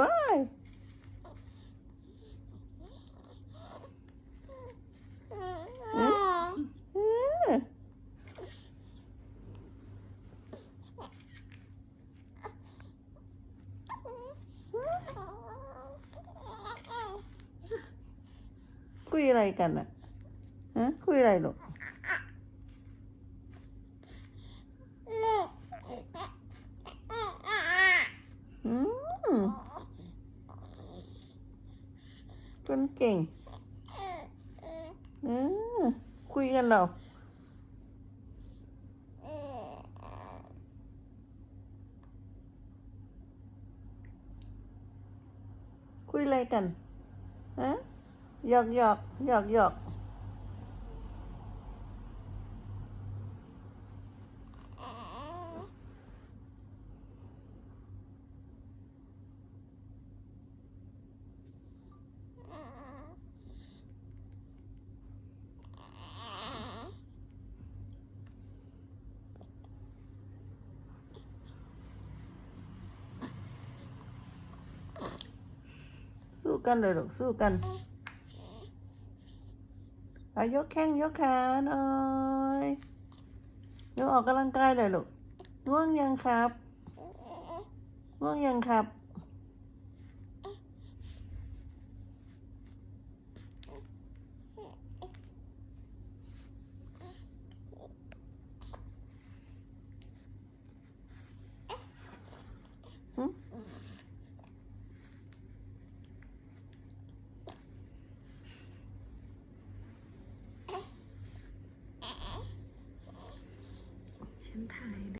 ว้ายคุยอะไรกันอะฮะคุยอะไรลูกอืม คนเก่ง เออ คุยกันเหราคุยอะไรกันฮะหยอกหยอกหยอกหยอกสู้ กันเลยลูกสู้กันเอายกแข้งยกขาหน่อยยกออกกำลังกายเลยลูกง่วงยังครับง่วงยังครับหึ ฉัน ถ่าย